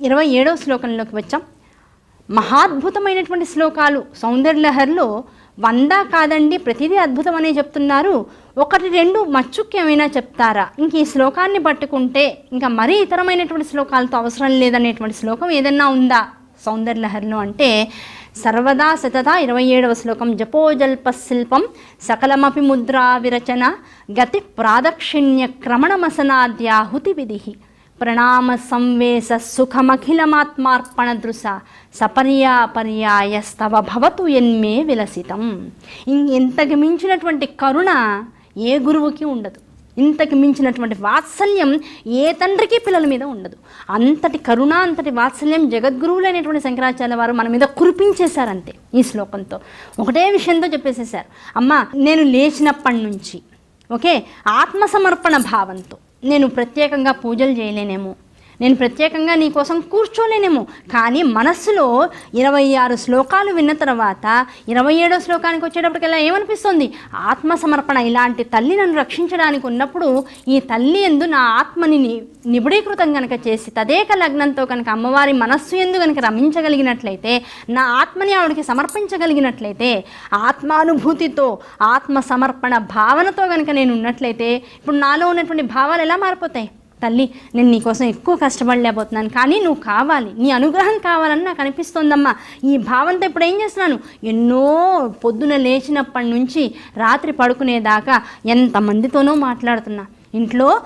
ఇరవై ఏడవ శ్లోకంలోకి వచ్చాం. మహాద్భుతమైనటువంటి శ్లోకాలు. సౌందర్యలహరిలో వంద కాదండి ప్రతిదీ అద్భుతం అనే చెప్తున్నారు. ఒకటి రెండు మచ్చుక్యమైనా చెప్తారా? ఇంక ఈ శ్లోకాన్ని పట్టుకుంటే ఇంకా మరీ ఇతరమైనటువంటి శ్లోకాలతో అవసరం లేదనేటువంటి శ్లోకం ఏదన్నా ఉందా? సౌందర్యలహరిలో అంటే సర్వదా సతత ఇరవై ఏడవ శ్లోకం జపోజల్ప శిల్పం సకలమపి ముద్రా విరచన గతి ప్రాదక్షిణ్య క్రమణమసనాద్యాహుతి విధి. ప్రణామ సంవేశ సుఖమఖిలమాత్మార్పణ దృశ సపర్యా పర్యాయస్తవ భవతు ఎన్మే విలసితం. ఇం- ఇంతకు మించినటువంటి కరుణ ఏ గురువుకి ఉండదు. ఇంతకు మించినటువంటి వాత్సల్యం ఏ తండ్రికి పిల్లల మీద ఉండదు. అంతటి కరుణ అంతటి వాత్సల్యం జగద్గురువులైనటువంటి శంకరాచార్య వారు మన మీద కురిపించేశారంతే ఈ శ్లోకంతో. ఒకటే విషయంతో చెప్పేసేసారు అమ్మ నేను లేచినప్పటి నుంచి ఓకే ఆత్మసమర్పణ భావంతో నేను ప్రత్యేకంగా పూజలు చేయలేనేమో. నేను ప్రత్యేకంగా నీ కోసం కూర్చోలేనేమో. కానీ మనస్సులో ఇరవై ఆరు శ్లోకాలు విన్న తర్వాత ఇరవై ఏడో శ్లోకానికి వచ్చేటప్పటికల్లా ఏమనిపిస్తుంది? ఆత్మసమర్పణ ఇలాంటి తల్లి నన్ను రక్షించడానికి ఉన్నప్పుడు ఈ తల్లి ఎందు నా ఆత్మని నిబుడీకృతం నిబిడీకృతం కనుక చేసి తదేక లగ్నంతో కనుక అమ్మవారి మనస్సు ఎందు కనుక రమించగలిగినట్లయితే నా ఆత్మని ఆవిడకి సమర్పించగలిగినట్లయితే ఆత్మానుభూతితో ఆత్మ సమర్పణ భావనతో కనుక నేను ఉన్నట్లయితే ఇప్పుడు నాలో ఉన్నటువంటి భావాలు ఎలా మారిపోతాయి? తల్లి నేను నీకోసం ఎక్కువ కష్టపడలేకపోతున్నాను కానీ నువ్వు కావాలి నీ అనుగ్రహం కావాలని నాకు అనిపిస్తోందమ్మా. ఈ భావంతో ఇప్పుడు ఏం చేస్తున్నాను? ఎన్నో పొద్దున లేచినప్పటి నుంచి రాత్రి పడుకునేదాకా ఎంతమందితోనో మాట్లాడుతున్నా. ఇంట్లో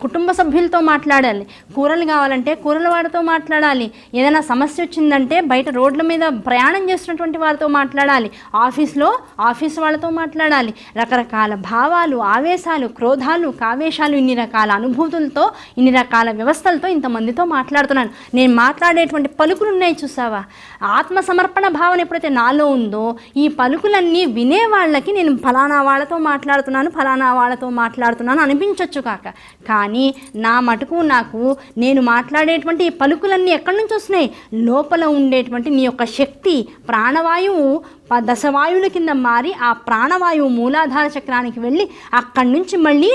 కుటుంబ సభ్యులతో మాట్లాడాలి. కూరలు కావాలంటే కూరల వాడితో మాట్లాడాలి. ఏదైనా సమస్య వచ్చిందంటే బయట రోడ్ల మీద ప్రయాణం చేస్తున్నటువంటి వారితో మాట్లాడాలి. ఆఫీస్లో ఆఫీస్ వాళ్ళతో మాట్లాడాలి. రకరకాల భావాలు ఆవేశాలు క్రోధాలు కావేశాలు ఇన్ని రకాల అనుభూతులతో ఇన్ని రకాల వ్యవస్థలతో ఇంతమందితో మాట్లాడుతున్నాను. నేను మాట్లాడేటువంటి పలుకులు ఉన్నాయి చూసావా? ఆత్మ సమర్పణ భావన ఎప్పుడైతే నాలో ఉందో ఈ పలుకులన్నీ వినే వాళ్ళకి నేను ఫలానా వాళ్ళతో మాట్లాడుతున్నాను ఫలానా వాళ్ళతో మాట్లాడుతున్నాను అనిపించవచ్చు కాక. కానీ నా మటుకు నాకు నేను మాట్లాడేటువంటి పలుకులన్నీ ఎక్కడి నుంచి వస్తున్నాయి? లోపల ఉండేటువంటి నీ యొక్క శక్తి ప్రాణవాయువు ప- దశవాయువుల కింద మారి ఆ ప్రాణవాయువు మూలాధార చక్రానికి వెళ్ళి అక్కడి నుంచి మళ్ళీ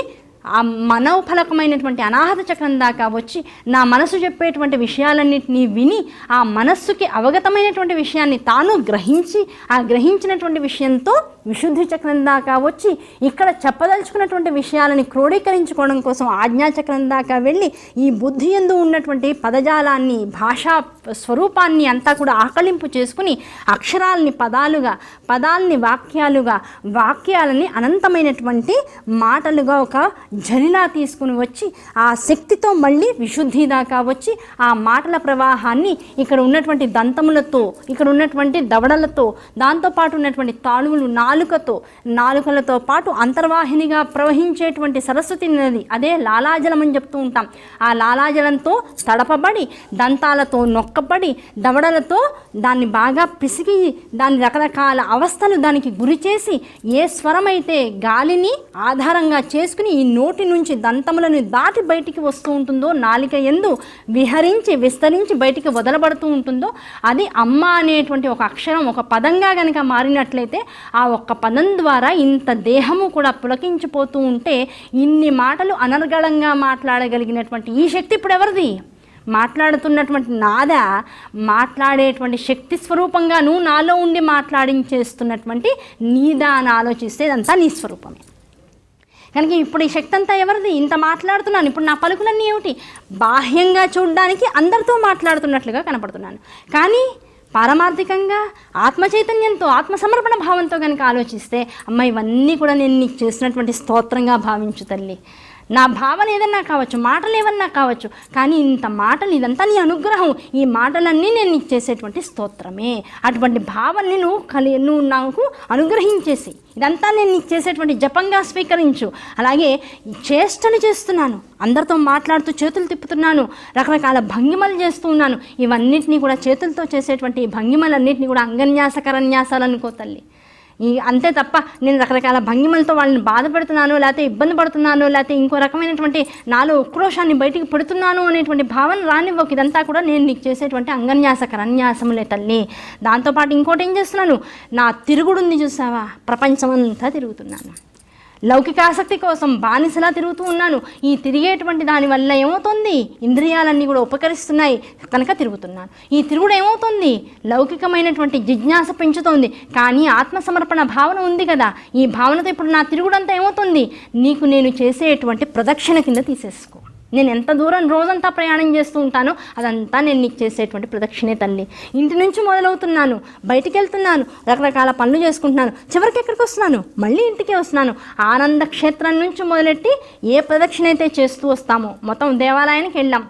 ఆ మనోఫలకమైనటువంటి అనాహత చక్రం దాకా వచ్చి నా మనసు చెప్పేటువంటి విషయాలన్నింటినీ విని ఆ మనస్సుకి అవగతమైనటువంటి విషయాన్ని తాను గ్రహించి ఆ గ్రహించినటువంటి విషయంతో విశుద్ధి చక్రం దాకా వచ్చి ఇక్కడ చెప్పదలుచుకున్నటువంటి విషయాలని క్రోడీకరించుకోవడం కోసం ఆజ్ఞా చక్రం దాకా వెళ్ళి ఈ బుద్ధి ఎందు ఉన్నటువంటి పదజాలాన్ని భాషా స్వరూపాన్ని అంతా కూడా ఆకలింపు చేసుకుని అక్షరాల్ని పదాలుగా పదాల్ని వాక్యాలుగా వాక్యాలని అనంతమైనటువంటి మాటలుగా ఒక జనిలా తీసుకుని వచ్చి ఆ శక్తితో మళ్ళీ విశుద్ధి దాకా వచ్చి ఆ మాటల ప్రవాహాన్ని ఇక్కడ ఉన్నటువంటి దంతములతో ఇక్కడ ఉన్నటువంటి దవడలతో దాంతోపాటు ఉన్నటువంటి తాళువులు నాలుకతో నాలుకలతో పాటు అంతర్వాహినిగా ప్రవహించేటువంటి సరస్వతి నది అదే లాలాజలం అని చెప్తూ ఉంటాం. ఆ లాలాజలంతో తడపబడి దంతాలతో నొక్కబడి దవడలతో దాన్ని బాగా పిసికి దాని రకరకాల అవస్థలు దానికి గురి చేసి ఏ స్వరమైతే గాలిని ఆధారంగా చేసుకుని ఈ నోటి నుంచి దంతములను దాటి బయటికి వస్తూ ఉంటుందో నాలిక ఎందు విహరించి విస్తరించి బయటికి వదలబడుతూ ఉంటుందో అది అమ్మ అనేటువంటి ఒక అక్షరం ఒక పదంగా కనుక మారినట్లయితే ఆ ఒక్క పదం ద్వారా ఇంత దేహము కూడా పులకించిపోతూ ఉంటే ఇన్ని మాటలు అనర్గళంగా మాట్లాడగలిగినటువంటి ఈ శక్తి ఇప్పుడు ఎవరిది మాట్లాడుతున్నటువంటి నాద మాట్లాడేటువంటి శక్తి స్వరూపంగా నువ్వు నాలో ఉండి మాట్లాడించేస్తున్నటువంటి నీదా అని ఆలోచిస్తే ఇదంతా నీ స్వరూపమే. కనుక ఇప్పుడు ఈ శక్తి అంతా ఎవరిది? ఇంత మాట్లాడుతున్నాను. ఇప్పుడు నా పలుకులన్నీ ఏమిటి? బాహ్యంగా చూడడానికి అందరితో మాట్లాడుతున్నట్లుగా కనపడుతున్నాను. కానీ పారమార్థికంగా ఆత్మ చైతన్యంతో ఆత్మ సమర్పణ భావంతో కనుక ఆలోచిస్తే అమ్మ ఇవన్నీ కూడా నేను నీకు చేసినటువంటి స్తోత్రంగా భావించు తల్లి. నా భావన ఏదన్నా కావచ్చు మాటలు ఏమన్నా కావచ్చు కానీ ఇంత మాటలు ఇదంతా నీ అనుగ్రహం. ఈ మాటలన్నీ నేను నీకు చేసేటువంటి స్తోత్రమే. అటువంటి భావనని నువ్వు కలి నువ్వు నాకు అనుగ్రహించేసి ఇదంతా నేను నీకు చేసేటువంటి జపంగా స్వీకరించు. అలాగే చేష్టలు చేస్తున్నాను. అందరితో మాట్లాడుతూ చేతులు తిప్పుతున్నాను. రకరకాల భంగిమలు చేస్తూ ఉన్నాను. ఇవన్నిటినీ కూడా చేతులతో చేసేటువంటి ఈ భంగిమలన్నింటినీ కూడా అంగన్యాసకరన్యాసాలు అనుకో తల్లి. ఈ అంతే తప్ప నేను రకరకాల భంగిమలతో వాళ్ళని బాధపడుతున్నాను లేకపోతే ఇబ్బంది పడుతున్నాను లేకపోతే ఇంకో రకమైనటువంటి నాలో ఉక్రోషాన్ని బయటికి పెడుతున్నాను అనేటువంటి భావన రానివ్వకు. ఇదంతా కూడా నేను నీకు చేసేటువంటి అంగన్యాస కరన్యాసములే తల్లి. దాంతోపాటు ఇంకోటి ఏం చేస్తున్నాను? నా తిరుగుడుంది చూసావా? ప్రపంచమంతా తిరుగుతున్నాను. లౌకికాసక్తి కోసం బానిసలా తిరుగుతూ ఉన్నాను. ఈ తిరిగేటువంటి దాని వల్ల ఏమవుతుంది? ఇంద్రియాలన్నీ కూడా ఉపకరిస్తున్నాయి. కనుక తిరుగుతున్నాను. ఈ తిరుగుడు ఏమవుతుంది? లౌకికమైనటువంటి జిజ్ఞాస పెంచుతోంది. కానీ ఆత్మసమర్పణ భావన ఉంది కదా. ఈ భావనతో ఇప్పుడు నా తిరుగుడంతా ఏమవుతుంది? నీకు నేను చేసేటువంటి ప్రదక్షిణ కింద తీసేసుకో. నేను ఎంత దూరం రోజంతా ప్రయాణం చేస్తూ ఉంటానో అదంతా నేను నీకు చేసేటువంటి ప్రదక్షిణే తల్లి. ఇంటి నుంచి మొదలవుతున్నాను బయటికి వెళ్తున్నాను రకరకాల పనులు చేసుకుంటున్నాను చివరికి ఎక్కడికి వస్తున్నాను? మళ్ళీ ఇంటికే వస్తున్నాను. ఆనంద క్షేత్రం నుంచి మొదలెట్టి ఏ ప్రదక్షిణ అయితే చేస్తూ వస్తామో మొత్తం దేవాలయానికి వెళ్ళాం.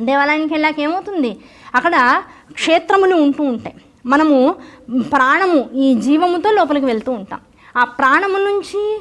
దేవాలయానికి వెళ్ళాక ఏమవుతుంది? అక్కడ క్షేత్రములు ఉంటూ ఉంటాయి. మనము ప్రాణము ఈ జీవముతో లోపలికి వెళ్తూ ఉంటాం. ఆ ప్రాణము నుంచి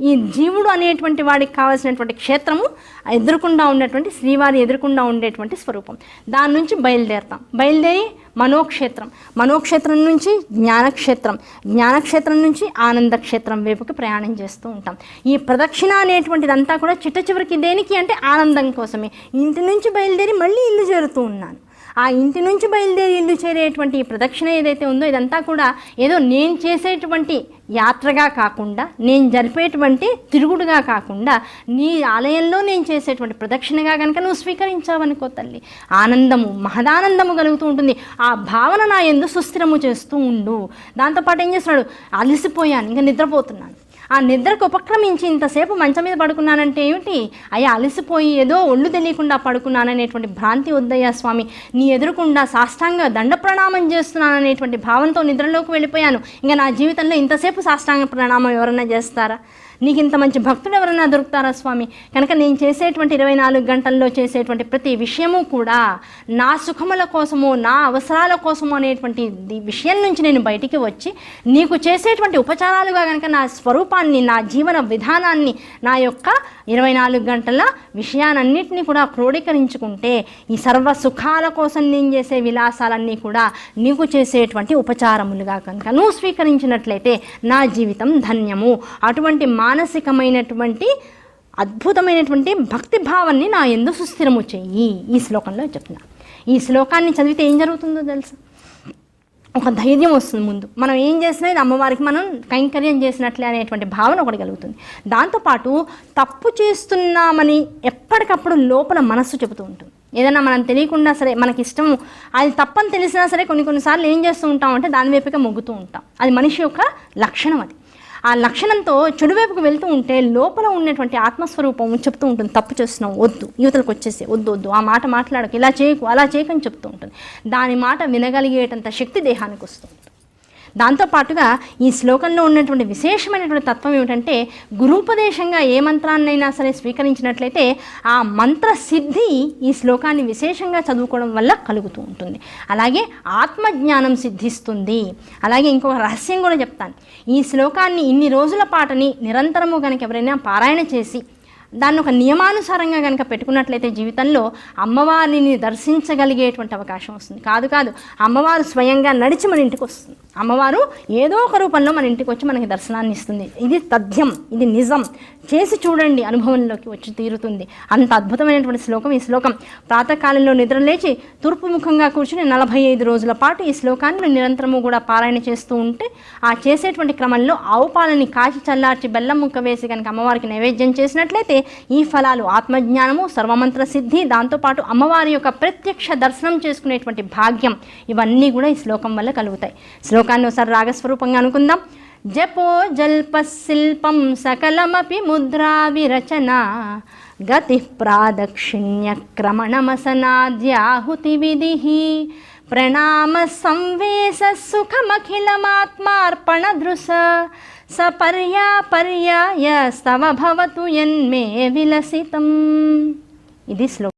ఈ జీవుడు అనేటువంటి వాడికి కావాల్సినటువంటి క్షేత్రము ఎదురుకుండా ఉన్నటువంటి శ్రీవారి ఎదురుకుండా ఉండేటువంటి స్వరూపం. దాని నుంచి బయలుదేరతాం. బయలుదేరి మనోక్షేత్రం. మనోక్షేత్రం నుంచి జ్ఞానక్షేత్రం. జ్ఞానక్షేత్రం నుంచి ఆనంద క్షేత్రం వైపుకి ప్రయాణం చేస్తూ ఉంటాం. ఈ ప్రదక్షిణ అనేటువంటిదంతా కూడా చిట్ట చివరికి దేనికి అంటే ఆనందం కోసమే. ఇంటి నుంచి బయలుదేరి మళ్ళీ ఇల్లు చేరుతూ ఉన్నాను. ఆ ఇంటి నుంచి బయలుదేరి ఇల్లు చేరేటువంటి ప్రదక్షిణ ఏదైతే ఉందో ఇదంతా కూడా ఏదో నేను చేసేటువంటి యాత్రగా కాకుండా నేను జరిపేటువంటి తిరుగుడుగా కాకుండా నీ ఆలయంలో నేను చేసేటువంటి ప్రదక్షిణగా కనుక నువ్వు స్వీకరించావనుకో తల్లి. ఆనందము మహదానందము కలుగుతూ ఉంటుంది. ఆ భావన నా ఎందు సుస్థిరము చేస్తూ ఉండు. దాంతోపాటు ఏం చేస్తున్నాడు? అలసిపోయాను ఇంకా నిద్రపోతున్నాను. ఆ నిద్రకు ఉపక్రమించి ఇంతసేపు మంచం మీద పడుకున్నానంటే ఏమిటి? అయ్యా అలసిపోయి ఏదో ఒళ్ళు తెలియకుండా పడుకున్నాననేటువంటి భ్రాంతి వద్దయ్యా స్వామి. నీ ఎదురుకుండా సాష్టాంగ దండ ప్రణామం చేస్తున్నాననేటువంటి భావంతో నిద్రలోకి వెళ్ళిపోయాను. ఇంకా నా జీవితంలో ఇంతసేపు సాష్టాంగ ప్రణామం ఎవరన్నా చేస్తారా? నీకు ఇంత మంచి భక్తుడు ఎవరన్నా దొరుకుతారా స్వామి? కనుక నేను చేసేటువంటి ఇరవై నాలుగు గంటల్లో చేసేటువంటి ప్రతి విషయము కూడా నా సుఖముల కోసము నా అవసరాల కోసము అనేటువంటి విషయం నుంచి నేను బయటికి వచ్చి నీకు చేసేటువంటి ఉపచారాలుగా కనుక నా స్వరూపాన్ని నా జీవన విధానాన్ని నా యొక్క ఇరవై నాలుగు గంటల విషయాలన్నింటినీ కూడా క్రోడీకరించుకుంటే ఈ సర్వ సుఖాల కోసం నేను చేసే విలాసాలన్నీ కూడా నీకు చేసేటువంటి ఉపచారములుగా కనుక నువ్వు స్వీకరించినట్లయితే నా జీవితం ధన్యము. అటువంటి మానసికమైనటువంటి అద్భుతమైనటువంటి భక్తి భావాన్ని నా ఎందు సుస్థిరము చెయ్యి ఈ శ్లోకంలో చెప్తున్నా. ఈ శ్లోకాన్ని చదివితే ఏం జరుగుతుందో తెలుసా? ఒక ధైర్యం వస్తుంది ముందు. మనం ఏం చేసినా ఇది అమ్మవారికి మనం కైంకర్యం చేసినట్లే అనేటువంటి భావన ఒకటి కలుగుతుంది. దాంతోపాటు తప్పు చేస్తున్నామని ఎప్పటికప్పుడు లోపల మనస్సు చెబుతూ ఉంటుంది. ఏదైనా మనం తెలియకుండా సరే మనకి ఇష్టం అది తప్పని తెలిసినా సరే కొన్ని కొన్నిసార్లు ఏం చేస్తూ ఉంటాం అంటే దాని వైపుగా మొగ్గుతూ ఉంటాం. అది మనిషి యొక్క లక్షణం అది. ఆ లక్షణంతో చెడువైపుకు వెళ్తూ ఉంటే లోపల ఉన్నటువంటి ఆత్మస్వరూపం చెప్తూ ఉంటుంది. తప్పు చేస్తున్నావు వద్దు. యువతలకు వచ్చేసి వద్దు వద్దు. ఆ మాట మాట్లాడకు. ఇలా చేయకు అలా చేయకని చెప్తూ ఉంటుంది. దాని మాట వినగలిగేటంత శక్తి దేహానికి వస్తుంది దాంతోపాటుగా ఈ శ్లోకంలో ఉన్నటువంటి విశేషమైనటువంటి తత్వం ఏమిటంటే గురూపదేశంగా ఏ మంత్రాన్నైనా సరే స్వీకరించినట్లయితే ఆ మంత్ర సిద్ధి ఈ శ్లోకాన్ని విశేషంగా చదువుకోవడం వల్ల కలుగుతూ ఉంటుంది. అలాగే ఆత్మజ్ఞానం సిద్ధిస్తుంది. అలాగే ఇంకొక రహస్యం కూడా చెప్తాను. ఈ శ్లోకాన్ని ఇన్ని రోజుల పాటని నిరంతరము కనుక ఎవరైనా పారాయణ చేసి దాన్ని ఒక నియమానుసారంగా కనుక పెట్టుకున్నట్లయితే జీవితంలో అమ్మవారిని దర్శించగలిగేటువంటి అవకాశం వస్తుంది. కాదు కాదు అమ్మవారు స్వయంగా నడిచి మన ఇంటికి వస్తుంది. అమ్మవారు ఏదో ఒక రూపంలో మన ఇంటికి వచ్చి మనకి దర్శనాన్ని ఇస్తుంది. ఇది తథ్యం ఇది నిజం. చేసి చూడండి అనుభవంలోకి వచ్చి తీరుతుంది. అంత అద్భుతమైనటువంటి శ్లోకం. ఈ శ్లోకం ప్రాతకాలంలో నిద్రలేచి తూర్పు ముఖంగా కూర్చుని నలభై ఐదు రోజుల పాటు ఈ శ్లోకాన్ని నిరంతరము కూడా పారాయణ చేస్తూ ఉంటే ఆ చేసేటువంటి క్రమంలో ఆవు పాలని కాచి చల్లార్చి బెల్లం ముక్క వేసి కనుక అమ్మవారికి నైవేద్యం చేసినట్లయితే ఈ ఫలాలు ఆత్మజ్ఞానము సర్వమంత్ర సిద్ధి దాంతోపాటు అమ్మవారి యొక్క ప్రత్యక్ష దర్శనం చేసుకునేటువంటి భాగ్యం ఇవన్నీ కూడా ఈ శ్లోకం వల్ల కలుగుతాయి. శ్లోకాన్ని ఒకసారి రాగస్వరూపంగా అనుకుందాం. జపో జల్ప శిల్పం సకలమపి ముద్రా విరచన గతి ప్రాదక్షిణ్య క్రమణమసనాద్యాహుతి విధి ప్రణామ సంవేశ సుఖమఖిలమాత్మార్పణ దృశ సపర్యా పర్యాయ స్తవ భవతు యన్మే విలసితం. ఇది శ్లోకం